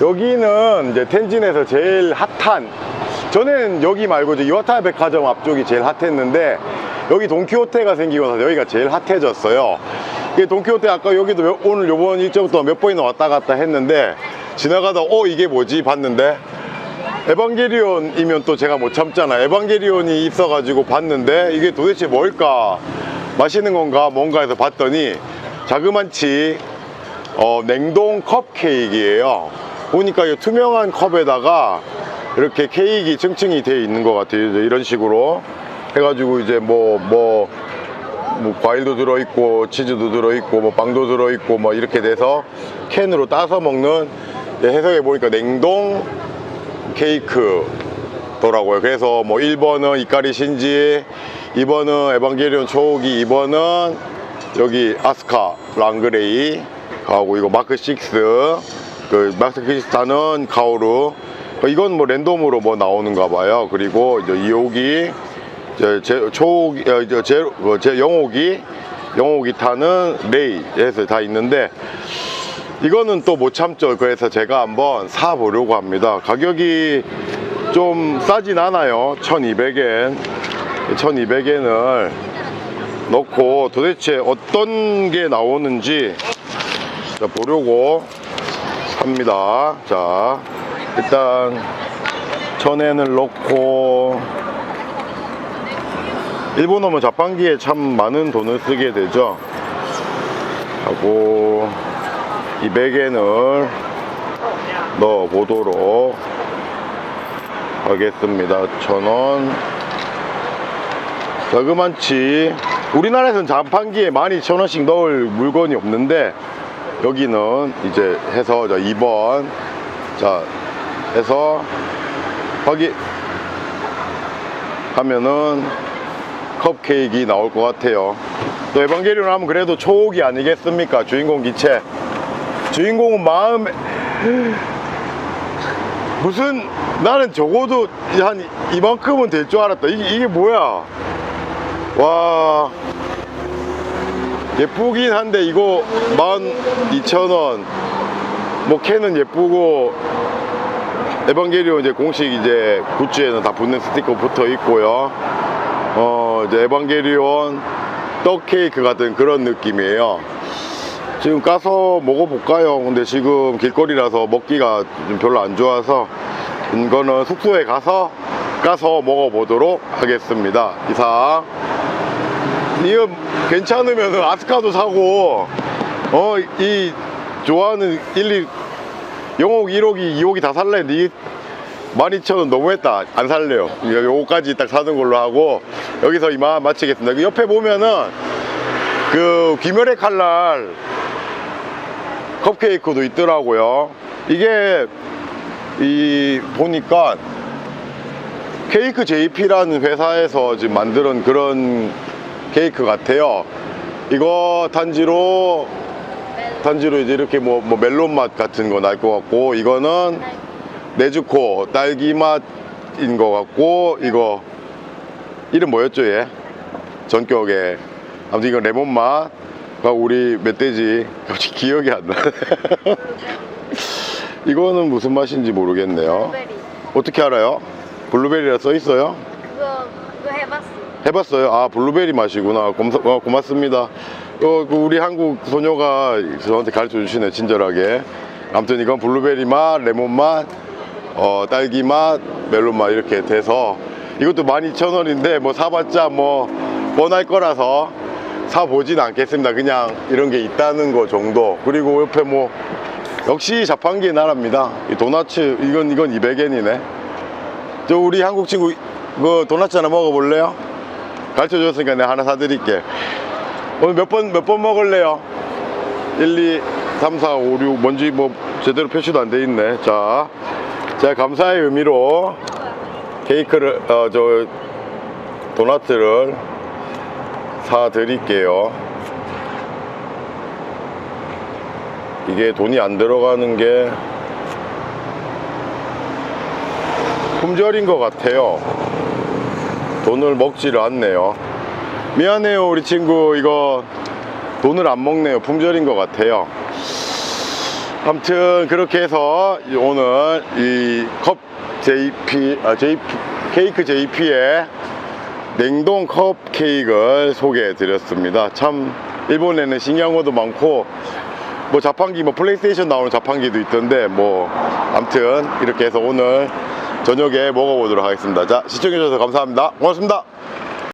여기는 이제 텐진에서 제일 핫한 전에는 여기 말고 이와타 백화점 앞쪽이 제일 핫했는데 여기 돈키호테가 생기고 나서 여기가 제일 핫해졌어요. 이게 돈키호테 아까 여기도 몇- 오늘 요번 일정부터 몇 번이나 왔다 갔다 했는데 지나가다 어 이게 뭐지 봤는데 에반게리온이면 또 제가 못 참잖아. 에반게리온이 있어가지고 봤는데 이게 도대체 뭘까? 맛있는 건가? 뭔가 해서 봤더니 자그만치 어, 냉동 컵 케이크예요. 보니까 이 투명한 컵에다가 이렇게 케이크 층층이 되어 있는 것 같아요. 이런 식으로 해가지고 이제 뭐 뭐, 뭐 과일도 들어있고 치즈도 들어있고 뭐 빵도 들어있고 뭐 이렇게 돼서 캔으로 따서 먹는 해석해 보니까 냉동 케이크더라고요. 그래서 뭐 1번은 이까리 신지, 2번은 에반게리온 초호기, 2번은 여기 아스카 랑그레이 하고 이거 마크 6, 그 마크 6는 카오루. 이건 뭐 랜덤으로 뭐 나오는가 봐요. 그리고 이제 2호기, 제, 제 초호기, 어, 제, 제, 어, 제 영호기, 영호기 타는 레이 해서 다 있는데 이거는 또 못 참죠. 그래서 제가 한번 사 보려고 합니다. 가격이 좀 싸진 않아요. 1200엔. 1200엔을 넣고 도대체 어떤 게 나오는지 자, 보려고 합니다. 자, 일단 1000엔을 넣고 일본 오면 자판기에 참 많은 돈을 쓰게 되죠. 하고 200엔을 넣어 보도록 하겠습니다. 천원 자그만치 우리나라에서는 자판기에 12,000원씩 넣을 물건이 없는데 여기는 이제 해서 자 2번 자 해서 확인 하면은 컵케이크 나올 것 같아요. 또 에반게리온 하면 그래도 초옥이 아니겠습니까? 주인공 기체. 주인공은 마음에 무슨 나는 적어도 한 이만큼은 될 줄 알았다. 이게, 이게 뭐야? 와 예쁘긴 한데 이거 12,000원. 뭐 캔은 예쁘고 에반게리온 이제 공식 이제 굿즈에는 다 붙는 스티커 붙어 있고요. 어 이제 에반게리온 떡 케이크 같은 그런 느낌이에요. 지금 까서 먹어볼까요? 근데 지금 길거리라서 먹기가 좀 별로 안 좋아서 이거는 숙소에 가서 까서 먹어보도록 하겠습니다. 이상. 이거 괜찮으면 아스카도 사고, 어, 이 좋아하는 1, 2, 영옥, 1호기, 2호기 다 살래. 니 12,000원 너무했다. 안 살래요. 요거까지 딱 사는 걸로 하고, 여기서 이만 마치겠습니다. 그 옆에 보면은, 그, 귀멸의 칼날, 컵케이크도 있더라고요. 이게 이 보니까 케이크 JP라는 회사에서 지금 만드는 그런 케이크 같아요. 이거 단지로 단지로 이제 이렇게 뭐, 뭐 멜론 맛 같은 거 날 것 같고 이거는 네즈코 딸기 맛인 것 같고 이거 이름 뭐였죠 얘? 전격에 아무튼 이건 레몬 맛. 가 우리 멧돼지 갑자기 기억이 안 나. 이거는 무슨 맛인지 모르겠네요. 블루베리 어떻게 알아요? 블루베리라 써 있어요? 그거 그거 해봤어 해봤어요. 아 블루베리 맛이구나. 고마, 어, 고맙습니다. 어, 그 우리 한국 소녀가 저한테 가르쳐 주시네 친절하게. 아무튼 이건 블루베리 맛, 레몬 맛, 어, 딸기 맛, 멜론 맛 이렇게 돼서 이것도 12,000원인데 뭐 사봤자 뭐 뻔할 거라서 사보진 않겠습니다. 그냥 이런 게 있다는 거 정도. 그리고 옆에 뭐 역시 자판기의 나라입니다. 이 도나츠 이건 이건 200엔이네. 저 우리 한국 친구 그 도넛 하나 먹어볼래요? 가르쳐 줬으니까 내가 하나 사드릴게. 오늘 몇 번 몇 번 먹을래요? 1, 2, 3, 4, 5, 6 뭔지 뭐 제대로 표시도 안 돼 있네. 자, 제가 감사의 의미로 케이크를 어 저 도넛을 사드릴게요. 이게 돈이 안 들어가는 게 품절인 것 같아요. 돈을 먹지를 않네요. 미안해요, 우리 친구. 이거 돈을 안 먹네요. 품절인 것 같아요. 아무튼 그렇게 해서 이- 오늘 이 컵 JP, 아, JP 케이크 JP의 냉동 컵 케이크를 소개해 드렸습니다. 참 일본에는 신기한 것도 많고 뭐 자판기 뭐 플레이스테이션 나오는 자판기도 있던데 뭐 아무튼 이렇게 해서 오늘 저녁에 먹어보도록 하겠습니다. 자 시청해 주셔서 감사합니다. 고맙습니다.